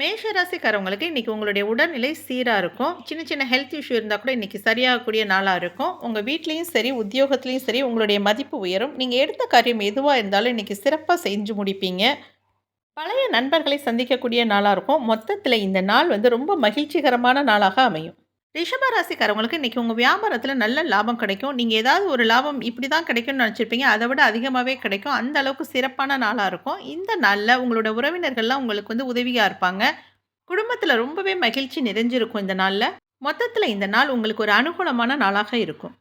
மேஷராசிக்காரவங்களுக்கு இன்றைக்கி உங்களுடைய உடல்நிலை சீராக இருக்கும். சின்ன சின்ன ஹெல்த் இஷ்யூ இருந்தால் கூட இன்றைக்கி சரியாகக்கூடிய நாளாக இருக்கும். உங்கள் வீட்லேயும் சரி உத்தியோகத்துலேயும் சரி உங்களுடைய மதிப்பு உயரும். நீங்கள் எடுத்த காரியம் எதுவாக இருந்தாலும் இன்றைக்கி சிறப்பாக செஞ்சு முடிப்பீங்க. பழைய நண்பர்களை சந்திக்கக்கூடிய நாளாக இருக்கும். மொத்தத்தில் இந்த நாள் வந்து ரொம்ப மகிழ்ச்சிகரமான நாளாக அமையும். ரிஷபராசிக்காரவங்களுக்கு இன்றைக்கி உங்கள் வியாபாரத்தில் நல்ல லாபம் கிடைக்கும். நீங்கள் ஏதாவது ஒரு லாபம் இப்படி தான் கிடைக்கும்னு நினச்சிருப்பீங்க. அதை விட அதிகமாகவே கிடைக்கும். அந்த அளவுக்கு சிறப்பான நாளாக இருக்கும். இந்த நாளில் உங்களோட உறவினர்கள்லாம் உங்களுக்கு வந்து உதவியாக இருப்பாங்க. குடும்பத்தில் ரொம்பவே மகிழ்ச்சி நிறைஞ்சிருக்கும் இந்த நாளில். மொத்தத்தில் இந்த நாள் உங்களுக்கு ஒரு அனுகூலமான நாளாக இருக்கும்.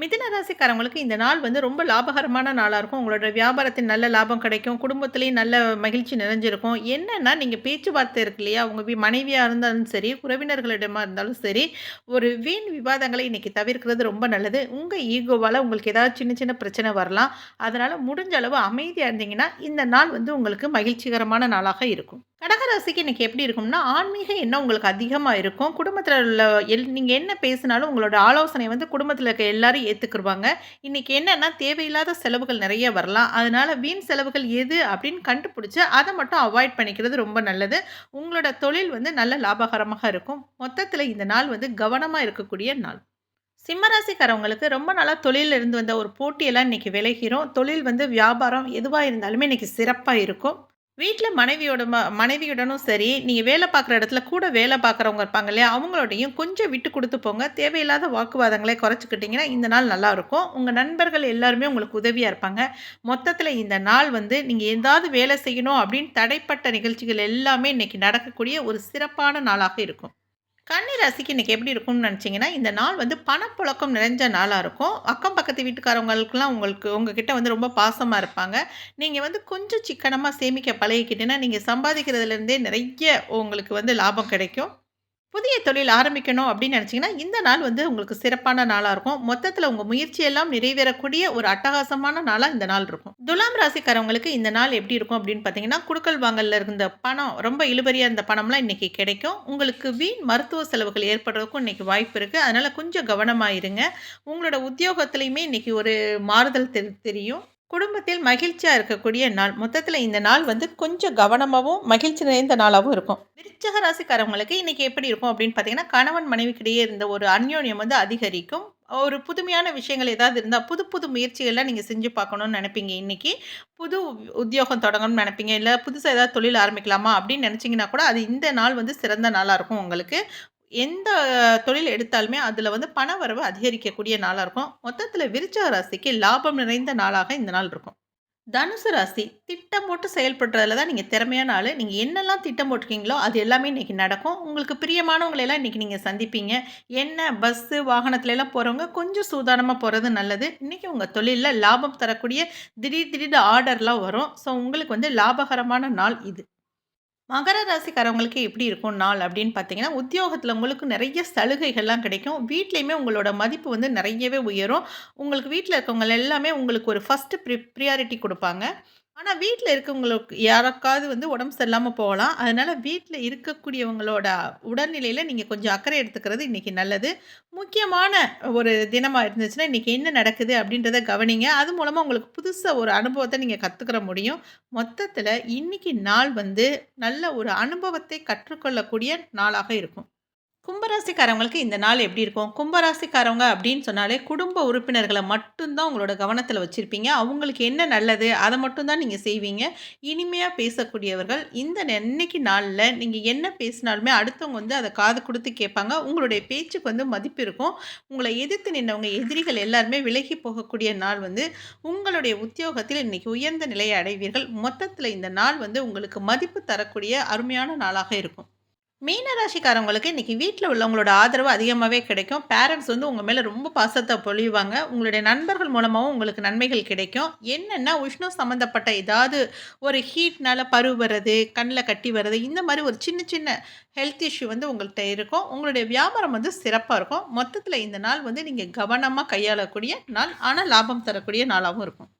மிதின ராசிக்காரவங்களுக்கு இந்த நாள் வந்து ரொம்ப லாபகரமான நாளாக இருக்கும். உங்களோட வியாபாரத்தின் நல்ல லாபம் கிடைக்கும். குடும்பத்துலேயும் நல்ல மகிழ்ச்சி நிறைஞ்சிருக்கும். என்னென்னா நீங்கள் பேச்சுவார்த்தை இருக்கு இல்லையா? உங்கள் மனைவியாக இருந்தாலும் சரி உறவினர்களிடமாக இருந்தாலும் சரி ஒரு வீண் விவாதங்களை இன்றைக்கி தவிர்க்கிறது ரொம்ப நல்லது. உங்கள் ஈகோவால் உங்களுக்கு ஏதாவது சின்ன சின்ன பிரச்சனை வரலாம். அதனால் முடிஞ்ச அளவு அமைதியாக இருந்தீங்கன்னா இந்த நாள் வந்து உங்களுக்கு மகிழ்ச்சிகரமான நாளாக இருக்கும். கடகராசிக்கு இன்றைக்கி எப்படி இருக்கும்னா ஆன்மீக எண்ணம் உங்களுக்கு அதிகமாக இருக்கும். குடும்பத்தில் உள்ள எல் நீங்கள் என்ன பேசினாலும் உங்களோட ஆலோசனை வந்து குடும்பத்தில் இருக்க எல்லாரும் ஏற்றுக்குருவாங்க இன்றைக்கி என்னென்னா தேவையில்லாத செலவுகள் நிறைய வரலாம். அதனால் வீண் செலவுகள் எது அப்படின்னு கண்டுபிடிச்சி அதை மட்டும் அவாய்ட் பண்ணிக்கிறது ரொம்ப நல்லது. உங்களோட தொழில் வந்து நல்ல லாபகரமாக இருக்கும். மொத்தத்தில் இந்த நாள் வந்து கவனமாக இருக்கக்கூடிய நாள். சிம்மராசிக்காரவங்களுக்கு ரொம்ப நாளாக தொழிலில் இருந்து வந்த ஒரு போட்டியெல்லாம் இன்றைக்கி விலகிறோம் தொழில் வந்து வியாபாரம் எதுவாக இருந்தாலுமே இன்றைக்கி சிறப்பாக இருக்கும். வீட்டில் மனைவியோட ம மனைவியுடனும் சரி நீங்கள் வேலை பார்க்குற இடத்துல கூட வேலை பார்க்குறவங்க இருப்பாங்க இல்லையா அவங்களோடையும் கொஞ்சம் விட்டு கொடுத்து போங்க. தேவையில்லாத வாக்குவாதங்களை குறைச்சிக்கிட்டிங்கன்னா இந்த நாள் நல்லாயிருக்கும் உங்கள் நண்பர்கள் எல்லாருமே உங்களுக்கு உதவியாக இருப்பாங்க. மொத்தத்தில் இந்த நாள் வந்து நீங்கள் ஏதாவது வேலை செய்யணும் அப்படின்னு தடைப்பட்ட நிகழ்ச்சிகள் எல்லாமே இன்றைக்கி நடக்கக்கூடிய ஒரு சிறப்பான நாளாக இருக்கும். கன்னி ராசிக்கு இன்றைக்கி எப்படி இருக்கும்னு நினச்சிங்கன்னா இந்த நாள் வந்து பணப்புழக்கம் நிறைஞ்ச நாளாக இருக்கும். அக்கம் பக்கத்து வீட்டுக்காரவங்களுக்குலாம் உங்களுக்கு உங்ககிட்ட வந்து ரொம்ப பாசமாக இருப்பாங்க. நீங்கள் வந்து கொஞ்சம் சிக்கனமாக சேமிக்க பழகிக்கிட்டேன்னா நீங்கள் சம்பாதிக்கிறதுலேருந்தே நிறைய உங்களுக்கு வந்து லாபம் கிடைக்கும். புதிய தொழில் ஆரம்பிக்கணும் அப்படின்னு நினச்சிங்கன்னா இந்த நாள் வந்து உங்களுக்கு சிறப்பான நாளாக இருக்கும். மொத்தத்தில் உங்கள் முயற்சியெல்லாம் நிறைவேறக்கூடிய ஒரு அட்டகாசமான நாளாக இந்த நாள் இருக்கும். துலாம் ராசிக்காரவங்களுக்கு இந்த நாள் எப்படி இருக்கும் அப்படின்னு பார்த்தீங்கன்னா குடுக்கல் வாங்கலில் இருந்த பணம் ரொம்ப இழுபறியாக இருந்த பணம்லாம் இன்றைக்கி கிடைக்கும். உங்களுக்கு வீண் மருத்துவ செலவுகள் ஏற்படுறதுக்கும் இன்றைக்கி வாய்ப்பு இருக்குது அதனால் கொஞ்சம் கவனமாக இருங்க. உங்களோட உத்தியோகத்துலேயுமே இன்றைக்கி ஒரு மாறுதல் தெரியும். குடும்பத்தில் மகிழ்ச்சியாக இருக்கக்கூடிய நாள். மொத்தத்தில் இந்த நாள் வந்து கொஞ்சம் கவனமாகவும் மகிழ்ச்சி நிறைந்த நாளாகவும் இருக்கும். விருச்சக ராசிக்காரவங்களுக்கு இன்றைக்கி எப்படி இருக்கும் அப்படின்னு பார்த்தீங்கன்னா கணவன் மனைவிக்கிடையே இருந்த ஒரு அந்யோன்யம் வந்து அதிகரிக்கும். ஒரு புதுமையான விஷயங்கள் ஏதாவது இருந்தால் புது புது முயற்சிகள்லாம் நீங்கள் செஞ்சு பார்க்கணுன்னு நினைப்பீங்க. இன்றைக்கி புது உத்தியோகம் தொடங்கணும்னு நினைப்பீங்க. இல்லை புதுசாக ஏதாவது தொழில் ஆரம்பிக்கலாமா அப்படின்னு நினச்சிங்கன்னா கூட அது இந்த நாள் வந்து சிறந்த நாளாக இருக்கும் உங்களுக்கு. எந்த தொழில் எடுத்தாலுமே அதில் வந்து பண வரவு அதிகரிக்கக்கூடிய நாளாக இருக்கும். மொத்தத்தில் விருச்சக ராசிக்கு லாபம் நிறைந்த நாளாக இந்த நாள் இருக்கும். தனுசு ராசி திட்டம் போட்டு செயல்படுறதுல தான் நீங்கள் திறமையான ஆள். நீங்கள் என்னெல்லாம் திட்டம் போட்டிருக்கீங்களோ அது எல்லாமே இன்றைக்கி நடக்கும். உங்களுக்கு பிரியமானவங்களெல்லாம் இன்றைக்கி நீங்கள் சந்திப்பீங்க. என்ன பஸ்ஸு வாகனத்துலலாம் போகிறவங்க கொஞ்சம் சூதானமாக போகிறது நல்லது. இன்றைக்கி உங்கள் தொழிலில் லாபம் தரக்கூடிய திடீர் திடீர் ஆர்டர்லாம் வரும். ஸோ உங்களுக்கு வந்து லாபகரமான நாள் இது. மகர ராசிக்காரவங்களுக்கு எப்படி இருக்கும் நாள் அப்படின்னு பார்த்தீங்கன்னா உத்தியோகத்தில் உங்களுக்கு நிறைய சலுகைகள்லாம் கிடைக்கும். வீட்லேயுமே உங்களோட மதிப்பு வந்து நிறையவே உயரும். உங்களுக்கு வீட்டில் இருக்கவங்க எல்லாமே உங்களுக்கு ஒரு ஃபஸ்ட்டு ப்ரி ப்ரியாரிட்டி கொடுப்பாங்க. ஆனால் வீட்டில் இருக்கவங்களுக்கு யாருக்காவது வந்து உடம்பு சரியில்லாமல் போகலாம். அதனால் வீட்டில் இருக்கக்கூடியவங்களோட உடல்நிலையில் நீங்கள் கொஞ்சம் அக்கறை எடுத்துக்கிறது இன்றைக்கி நல்லது. முக்கியமான ஒரு தினமாக இருந்துச்சுன்னா இன்றைக்கி என்ன நடக்குது அப்படின்றத கவனிங்க. அது மூலமாக உங்களுக்கு புதுசாக ஒரு அனுபவத்தை நீங்கள் கற்றுக்கிற முடியும். மொத்தத்தில் இன்றைக்கி நாள் வந்து நல்ல ஒரு அனுபவத்தை கற்றுக்கொள்ளக்கூடிய நாளாக இருக்கும். கும்பராசிக்காரவங்களுக்கு இந்த நாள் எப்படி இருக்கும்? கும்பராசிக்காரவங்க அப்படின்னு சொன்னாலே குடும்ப உறுப்பினர்களை மட்டும்தான் உங்களோட கவனத்தில் வச்சுருப்பீங்க. அவங்களுக்கு என்ன நல்லது அதை மட்டும்தான் நீங்கள் செய்வீங்க. இனிமையாக பேசக்கூடியவர்கள் இந்த அன்னைக்கு நாளில் நீங்கள் என்ன பேசினாலுமே அடுத்தவங்க வந்து அதை காது கொடுத்து கேட்பாங்க. உங்களுடைய பேச்சுக்கு வந்து மதிப்பு இருக்கும். உங்களை எதிர்த்து நின்றவங்க எதிரிகள் எல்லாருமே விலகி போகக்கூடிய நாள் வந்து உங்களுடைய உத்தியோகத்தில் இன்றைக்கி உயர்ந்த நிலையை அடைவீர்கள். மொத்தத்தில் இந்த நாள் வந்து உங்களுக்கு மதிப்பு தரக்கூடிய அருமையான நாளாக இருக்கும். மீனராசிக்காரவங்களுக்கு இன்றைக்கி வீட்டில் உள்ளவங்களோட ஆதரவு அதிகமாகவே கிடைக்கும். பேரண்ட்ஸ் வந்து உங்கள் மேலே ரொம்ப பாசத்தை பொழிவாங்க. உங்களுடைய நண்பர்கள் மூலமாகவும் உங்களுக்கு நன்மைகள் கிடைக்கும். என்னென்னா உஷ்ணம் சம்மந்தப்பட்ட ஏதாவது ஒரு ஹீட்னால் பரு வர்றது கண்ணில் கட்டி வர்றது இந்த மாதிரி ஒரு சின்ன சின்ன ஹெல்த் இஷ்யூ வந்து உங்கள்கிட்ட இருக்கும். உங்களுடைய வியாபாரம் வந்து சிறப்பாக இருக்கும். மொத்தத்தில் இந்த நாள் வந்து நீங்கள் கவனமாக கையாளக்கூடிய நாள். ஆனால் லாபம் தரக்கூடிய நாளாகவும் இருக்கும்.